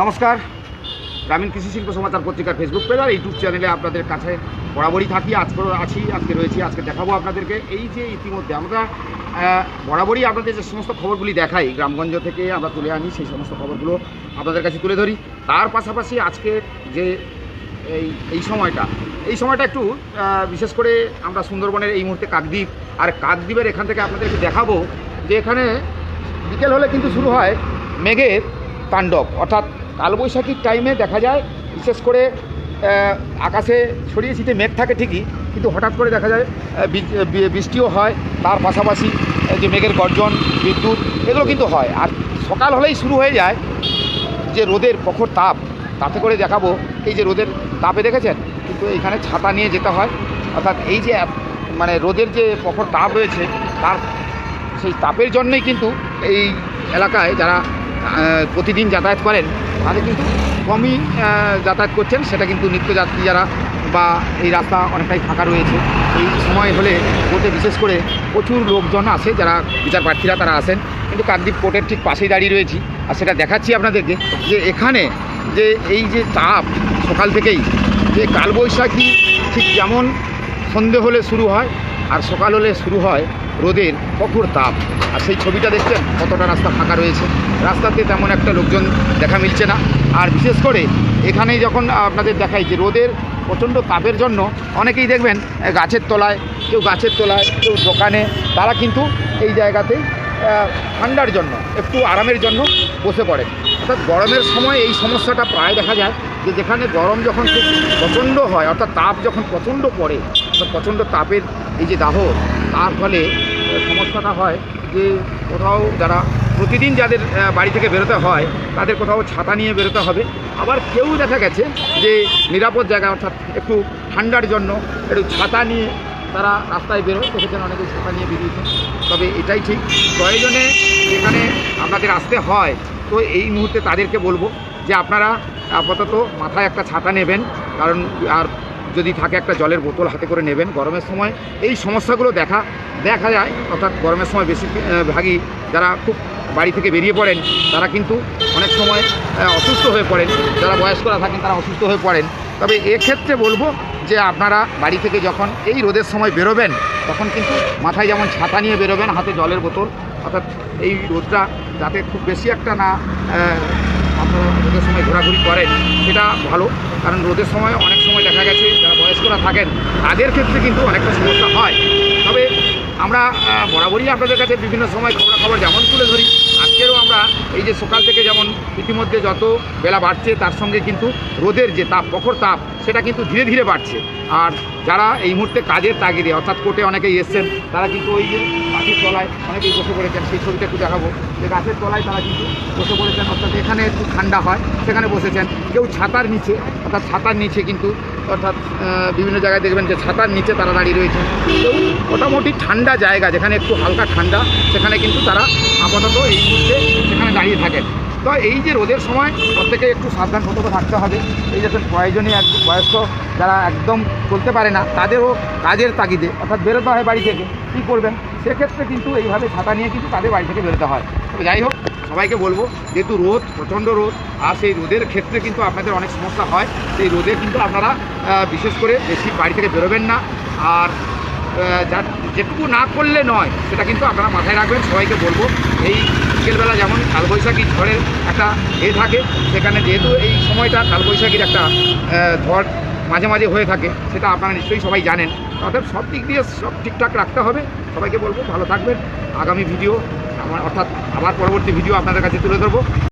নমস্কার। গ্রামীণ কৃষি শিল্প সমাচার পত্রিকার ফেসবুক পেজ আর ইউটিউব চ্যানেলে আপনাদের কাছে বরাবরই থাকি। আজকেও আছি, আজকে রয়েছি, আজকে দেখাবো আপনাদেরকে। এই যে ইতিমধ্যে আমরা বরাবরই আপনাদের যে সমস্ত খবরগুলি দেখাই, গ্রামগঞ্জ থেকে আমরা তুলে আনি সেই সমস্ত খবরগুলো আপনাদের কাছে তুলে ধরি। তার পাশাপাশি আজকে যে এই এই সময়টা এই সময়টা একটু বিশেষ করে আমরা সুন্দরবনের এই মুহূর্তে কাকদ্বীপ আর কাকদ্বীপের এখান থেকে আপনাদেরকে দেখাবো যে এখানে বিকেল হলে কিন্তু শুরু হয় মেঘের তাণ্ডব, অর্থাৎ কালবৈশাখীর টাইমে দেখা যায়, বিশেষ করে আকাশে ছড়িয়ে ছিটে মেঘ থাকে ঠিকই, কিন্তু হঠাৎ করে দেখা যায় বৃষ্টিও হয়, তার পাশাপাশি যে মেঘের গর্জন, বিদ্যুৎ, এগুলো কিন্তু হয়। আর সকাল হলেই শুরু হয়ে যায় যে রোদের প্রখর তাপ, তাতে করে দেখাবো এই যে রোদের তাপে দেখেছেন? কিন্তু এখানে ছাতা নিয়ে যেতে হয়, অর্থাৎ এই যে মানে রোদের যে প্রখর তাপ রয়েছে, তার, সেই তাপের জন্যই কিন্তু এই এলাকায় যারা প্রতিদিন যাতায়াত করেন, তাদের কিন্তু কমই যাতায়াত করছেন। সেটা কিন্তু নিত্যযাত্রী যারা বা এই রাস্তা অনেকটাই ফাঁকা রয়েছে। এই সময় হলে কোর্টে বিশেষ করে প্রচুর লোকজন আসে, যারা বিচার প্রার্থীরা তারা আসেন। কিন্তু কাকদ্বীপ কোর্টের ঠিক পাশেই দাঁড়িয়ে রয়েছি। আর সেটা দেখাচ্ছি আপনাদেরকে যে এখানে যে এই যে তাপ সকাল থেকেই, যে কালবৈশাখী ঠিক যেমন সন্ধে হলে শুরু হয় আর সকাল হলে শুরু হয় রোদের কঠোর তাপ। আর সেই ছবিটা দেখছেন, কতটা রাস্তা ফাঁকা রয়েছে। রাস্তাতে তেমন একটা লোকজন দেখা মিলছে না। আর বিশেষ করে এখানে যখন আপনাদের দেখাই যে রোদের প্রচণ্ড তাপের জন্য অনেকেই দেখবেন গাছের তলায়, কেউ গাছের তলায়, কেউ দোকানে, তারা কিন্তু এই জায়গাতে ঠান্ডার জন্য, একটু আরামের জন্য বসে পড়ে। অর্থাৎ গরমের সময় এই সমস্যাটা প্রায় দেখা যায় যে যেখানে গরম যখন খুব প্রচণ্ড হয়, অর্থাৎ তাপ যখন প্রচণ্ড পড়ে, অর্থাৎ প্রচণ্ড তাপের এই যে দাহ, তার ফলে সমস্যাটা হয় যে কোথাও যারা প্রতিদিন যাদের বাড়ি থেকে বেরোতে হয়, তাদের কোথাও ছাতা নিয়ে বেরোতে হবে। আবার কেউ দেখা গেছে যে নিরাপদ জায়গা অর্থাৎ একটু ঠান্ডার জন্য একটু ছাতা নিয়ে তারা রাস্তায় বেরোয়। দেখেছেন অনেকে ছাতা নিয়ে বেরিয়েছে তবে এটাই ঠিক। প্রয়োজনে যেখানে আপনাদের আসতে হয়। তো এই মুহূর্তে তাদেরকে বলব যে আপনারা আপাতত মাথায় একটা ছাতা নেবেন। কারণ আর যদি থাকে একটা জলের বোতল হাতে করে নেবেন গরমের সময়। এই সমস্যাগুলো দেখা দেখা যায়, অর্থাৎ গরমের সময় বেশি ভাগই যারা খুব বাড়ি থেকে বেরিয়ে পড়েন, তারা কিন্তু অনেক সময় অসুস্থ হয়ে পড়েন। যারা বয়স্করা থাকেন, তারা অসুস্থ হয়ে পড়েন। তবে এক্ষেত্রে বলব যে আপনারা বাড়ি থেকে যখন এই রোদের সময় বেরোবেন, তখন কিন্তু মাথায় যেমন ছাতা নিয়ে বেরোবেন, হাতে জলের বোতল, অর্থাৎ এই রোদটা যাতে খুব বেশি একটা না আপনারা রোদের সময় ঘোরাঘুরি করেন, সেটা ভালো। কারণ রোদের সময় অনেক সময় দেখা গেছে যারা বয়স্করা থাকেন, তাদের ক্ষেত্রে কিন্তু অনেকটা সমস্যা হয়। তবে আমরা বরাবরই আপনাদের কাছে বিভিন্ন সময় খবরাখবর যেমন তুলে ধরি, আজকেরও আমরা এই যে সকাল থেকে যেমন ইতিমধ্যে যত বেলা বাড়ছে, তার সঙ্গে কিন্তু রোদের যে তাপ প্রখর তাপ, সেটা কিন্তু ধীরে ধীরে বাড়ছে। আর যারা এই মুহূর্তে কাজের তাগিদে, অর্থাৎ কোর্টে অনেকেই এসছেন, তারা কিন্তু ওই যে গাছের তলায় অনেকেই বসে পড়েছেন, সেই ছবিটা একটু দেখাবো। যে গাছের তলায় তারা কিন্তু বসে পড়েছেন, অর্থাৎ এখানে একটু ঠান্ডা হয়, সেখানে বসেছেন। কেউ ছাতার নিচে, অর্থাৎ ছাতার নিচে কিন্তু অর্থাৎ বিভিন্ন জায়গায় দেখবেন যে ছাতার নিচে তারা দাঁড়িয়ে রয়েছে। কেউ মোটামুটি ঠান্ডা জায়গা, যেখানে একটু হালকা ঠান্ডা, সেখানে কিন্তু তারা আপাতত এই মুহূর্তে সেখানে দাঁড়িয়ে থাকেন। তো এই যে রোদের সময়, প্রত্যেকে একটু সাবধান, সতর্ক থাকতে হবে। এই যে প্রয়োজনীয় এক বয়স্ক যারা একদম চলতে পারে না, তাদেরও কাজের তাগিদে, অর্থাৎ বেরোতে হয় বাড়ি থেকে, কী করবেন? সেক্ষেত্রে কিন্তু এইভাবে ছাতা নিয়ে কিন্তু তাদের বাড়ি থেকে বেরোতে হয়। যাই হোক সবাইকে বলব, যেহেতু রোদ, প্রচণ্ড রোদ, আর সেই রোদের ক্ষেত্রে কিন্তু আপনাদের অনেক সমস্যা হয়, সেই রোদে কিন্তু আপনারা বিশেষ করে বেশি বাড়ি থেকে বেরোবেন না, আর যা, যেটুকু না করলে নয়, সেটা কিন্তু আপনারা মাথায় রাখবেন, সবাইকে বলব, এই বিকেলবেলা যেমন কালবৈশাখী ঝড়ের একটা এ থাকে, সেখানে যেহেতু এই সময়টা কালবৈশাখীর একটা ঝড় মাঝে মাঝে হয়ে থাকে, সেটা আপনারা নিশ্চয়ই সবাই জানেন অর্থাৎ সব দিক দিয়ে সব ঠিকঠাক রাখতে হবে, সবাইকে বলব, ভালো থাকবেন, আগামী ভিডিও আমার অর্থাৎ আমার পরবর্তী ভিডিও আপনাদের কাছে তুলে ধরবো।